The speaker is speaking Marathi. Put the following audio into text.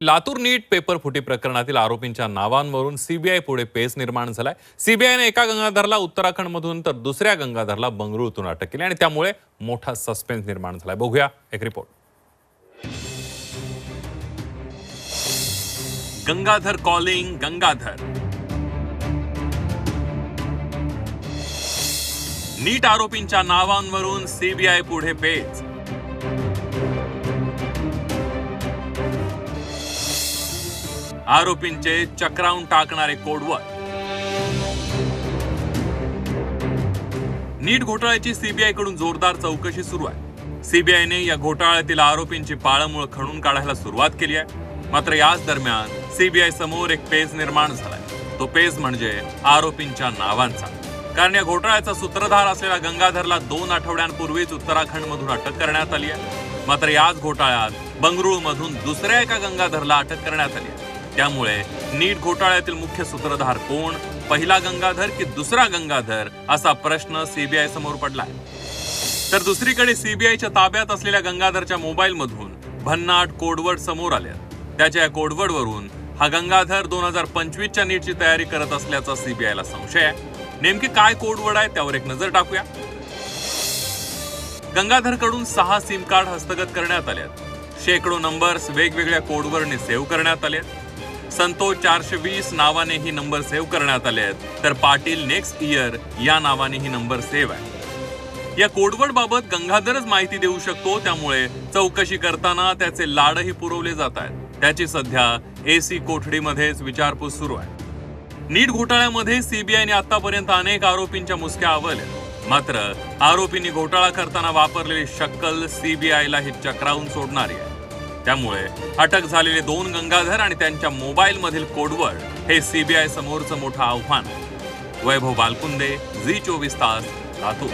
लातूर नीट पेपर फुटी प्रकरणातील आरोपींच्या नावांवरून सीबीआय पुढे पेच निर्माण झालाय. सीबीआयने एका गंगाधरला उत्तराखंडमधून तर दुसऱ्या गंगाधरला बंगळुरूतून अटक केली आणि त्यामुळे मोठा सस्पेन्स निर्माण झालाय. बघूया एक report Gangadhar calling Gangadhar. NEET आरोपींच्या नावांवरून सीबीआय पुढे पेच. आरोपींचे चक्रावून टाकणारे कोडवर नीट घोटाळ्याची सीबीआयकडून जोरदार चौकशी सुरू आहे. सीबीआयने या घोटाळ्यातील आरोपींची पाळमुळ खणून काढायला सुरुवात केली आहे. मात्र याच दरम्यान सीबीआय समोर एक पेज निर्माण झालाय. तो पेज म्हणजे आरोपींच्या नावांचा. कारण या घोटाळ्याचा सूत्रधार असलेल्या गंगाधरला दोन आठवड्यांपूर्वीच उत्तराखंडमधून अटक करण्यात आली आहे. मात्र याच घोटाळ्यात बंगळुरूमधून दुसऱ्या एका गंगाधरला अटक करण्यात आली आहे. त्यामुळे नीट घोटाळ्यातील मुख्य सूत्रधार कोण? पहिला गंगाधर की दुसरा गंगाधर? असा प्रश्न सीबीआय समोर पडलाय. तर दुसरीकडे सीबीआयच्या ताब्यात असलेल्या गंगाधरच्या मोबाईल मधून भन्नाट कोडवर्ड समोर आले त्याच्या या कोडवर्ड वरून हा गंगाधर दोन हजार पंचवीसच्या नीटची तयारी करत असल्याचा सीबीआयला संशय आहे. नेमके काय कोडवर्ड आहे त्यावर एक नजर टाकूया. गंगाधरकडून सहा सिम कार्ड हस्तगत करण्यात आल्यात शेकडो नंबर्स वेगवेगळ्या कोडवरने सेव्ह करण्यात आले संतोष चारशे वीस नावाने ही नंबर सेव्ह करण्यात आले आहेत. तर पाटील नेक्स्ट इयर या नावाने ही नंबर सेव्ह आहे. या कोडवर्ड बाबत गंगाधरच माहिती देऊ शकतो त्यामुळे चौकशी करताना त्याचे लाडही पुरवले जात आहेत. त्याची सध्या एसी कोठडीमध्येच विचारपूस सुरू आहे. नीट घोटाळ्यामध्ये सीबीआयने आतापर्यंत अनेक आरोपींच्या मुसक्या आवल्या मात्र आरोपींनी घोटाळा करताना वापरलेली शक्कल सीबीआयला ही चक्रावून सोडणारी आहे. त्यामुळे अटक झालेले दोन गंगाधर आणि त्यांच्या मोबाईल मधील कोडवर्ड हे सीबीआय समोरचं मोठं आव्हान. वैभव बालकुंदे झी चोवीस तास लातूर.